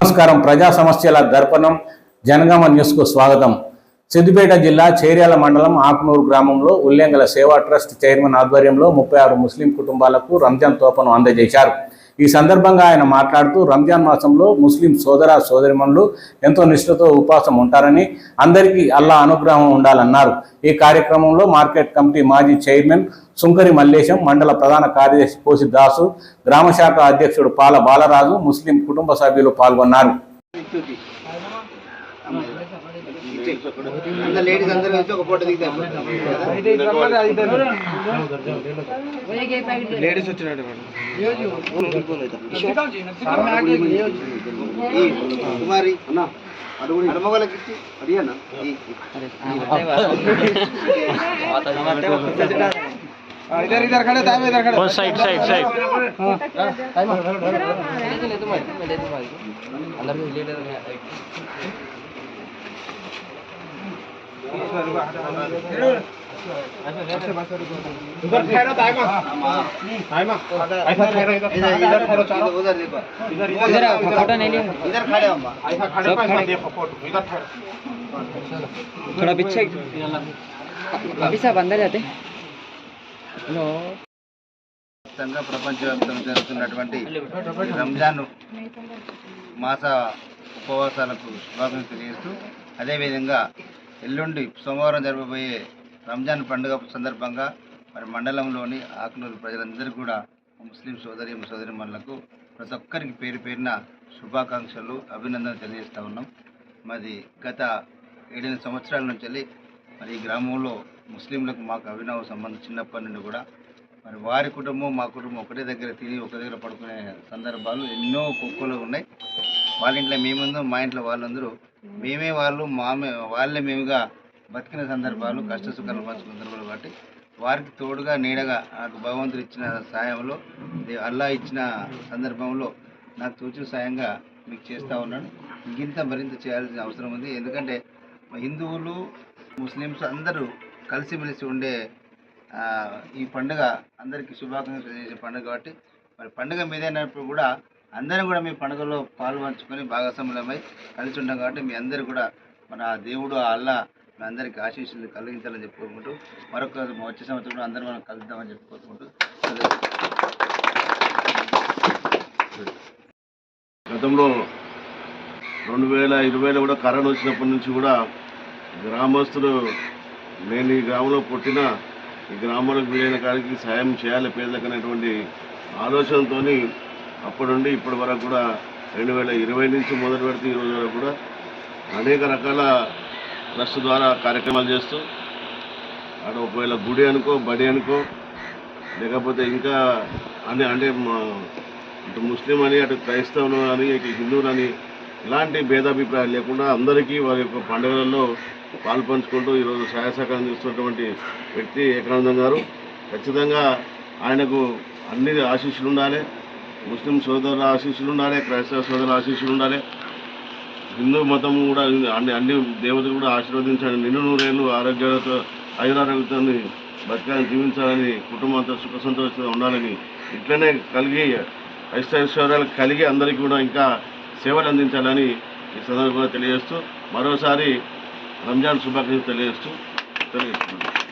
నమస్కారం. ప్రజా సమస్యల దర్పణం జనగామ న్యూస్కు స్వాగతం. సిద్దిపేట జిల్లా చేర్యాల మండలం ఆకునూరు గ్రామంలో ఉల్లేంగల సేవా ట్రస్ట్ చైర్మన్ ఆధ్వర్యంలో ముప్పై ఆరు ముస్లిం కుటుంబాలకు రంజాన్ తోపను అందజేశారు. ఈ సందర్భంగా ఆయన మాట్లాడుతూ రంజాన్ మాసంలో ముస్లిం సోదర సోదరిమణులు ఎంతో నిష్ఠతో ఉపవాసం ఉంటారని అందరికీ అల్లా అనుగ్రహం ఉండాలన్నారు. ఈ కార్యక్రమంలో మార్కెట్ కమిటీ మాజీ చైర్మన్ సుంకరి మల్లేశం మండల ప్రధాన కార్యదర్శి కోసి దాసు గ్రామశాఖ అధ్యక్షుడు పాల బాలరాజు ముస్లిం కుటుంబ సభ్యులు పాల్గొన్నారు. లేడీస్ అందరూ ఒక ఫోటో దిగుతారు. లేడీస్ వచ్చినట్టు కుమారి అడమగలకి ఇచ్చి అడిగానా इधर इधर खड़े टाइम इधर खड़े साइड साइड साइड उधर ठहरो टाइम टाइम ऐसा ठहरो इधर इधर ठहरो चारों उधर देखो इधर इधर फोटो नहीं लिया इधर खड़े हम ऐसा खड़े पे देखो फोटो इधर ठहरो थोड़ा पीछे अभी सब अंदर जाते हेलो వ్యాప్తంగా ప్రపంచవ్యాప్తంగా జరుగుతున్నటువంటి ఈ రంజాన్ మాస ఉపవాసాలకు శుభాకాంక్షలు తెలియజేస్తూ అదేవిధంగా ఎల్లుండి సోమవారం జరగబోయే రంజాన్ పండుగ సందర్భంగా మరి మండలంలోని ఆకునూరు ప్రజలందరికీ కూడా ముస్లిం సోదరి సోదరిమణులకు ప్రతి ఒక్కరికి పేరు పేరిన శుభాకాంక్షలు అభినందనలు తెలియజేస్తూ ఉన్నాం. మరి గత ఏడెనిమిది సంవత్సరాల నుంచి వెళ్ళి మరి ఈ గ్రామంలో ముస్లింలకు మాకు అభినవ సంబంధం చిన్నప్పటి నుండి కూడా మరి వారి కుటుంబం మా కుటుంబం ఒకటే దగ్గర తిని ఒక దగ్గర పడుకునే సందర్భాలు ఎన్నో కుక్కలు ఉన్నాయి. వాళ్ళ ఇంట్లో మేము మా ఇంట్లో వాళ్ళందరూ మేమే వాళ్ళు మామే వాళ్ళే మేముగా బతికిన సందర్భాలు కష్ట సుఖాలు పంచుకున్న సందర్భాలు కాబట్టి వారికి తోడుగా నీడగా నాకు భగవంతుడు ఇచ్చిన సాయంలో అల్లా ఇచ్చిన సందర్భంలో నాకు తోచిన సాయంగా మీకు చేస్తూ ఉన్నాను. ఇంకింత మరింత చేయాల్సిన అవసరం ఉంది. ఎందుకంటే మా హిందువులు ముస్లిమ్స్ అందరూ కలిసిమెలిసి ఉండే ఈ పండుగ అందరికీ శుభాకాంక్షలు చేసే పండుగ కాబట్టి మరి పండుగ మీదైనప్పుడు కూడా అందరం కూడా మీ పండుగలో పాల్పంచుకొని భాగస్వాములమై కలిసి ఉంటాం కాబట్టి మీ అందరూ కూడా మన దేవుడు ఆ అల్లా మనందరికీ అందరికీ ఆశీస్సులు కలిగించాలని చెప్పుకుంటూ మరొక వచ్చే సంవత్సరం కూడా అందరం మనం కలుద్దామని చెప్పుకుంటూ గతంలో రెండు వేల ఇరవైలో కూడా కరోనా వచ్చినప్పటి నుంచి కూడా గ్రామస్తులు నేను ఈ గ్రామంలో పుట్టిన ఈ గ్రామాలకు వీలైన కాడికి సాయం చేయాలి పేదలకు అనేటువంటి ఆలోచనతో అప్పటి నుండి ఇప్పటి వరకు కూడా రెండు వేల ఇరవై నుంచి మొదలు పెడితే ఈ రోజు వరకు కూడా అనేక రకాల ట్రస్ట్ ద్వారా కార్యక్రమాలు చేస్తూ అక్కడ ఒకవేళ గుడి అనుకో బడి అనుకో లేకపోతే ఇంకా అని అంటే అటు ముస్లిం అని అటు క్రైస్తవులు అని ఇటు హిందువులు అని ఇలాంటి భేదాభిప్రాయాలు లేకుండా అందరికీ వారి యొక్క పండుగలలో పాల్పంచుకుంటూ ఈరోజు సహాయ సహకారం చేస్తున్నటువంటి వ్యక్తి ఏకానందం గారు. ఖచ్చితంగా ఆయనకు అన్ని ఆశీస్సులు ఉండాలి. ముస్లిం సోదరుల ఆశీస్సులు ఉండాలి క్రైస్తవ సోదరుల ఆశీస్సులు ఉండాలి. హిందూ మతం కూడా అన్ని అన్ని దేవతలు కూడా ఆశీర్వదించాలని నిన్ను నూరేళ్ళు ఆరోగ్యాలతో ఆయురారోగ్యంతో బతకాలని జీవించాలని కుటుంబంతో సుఖ సంతోషంగా ఉండాలని ఇట్లనే కలిగి ఐశ్వర్యాలు కలిగి అందరికీ కూడా ఇంకా సేవలు అందించాలని ఈ సందర్భంగా తెలియజేస్తూ మరోసారి రంజాన్ శుభాకాంక్షలు తెలియజేస్తూ తెలియజేస్తున్నాను.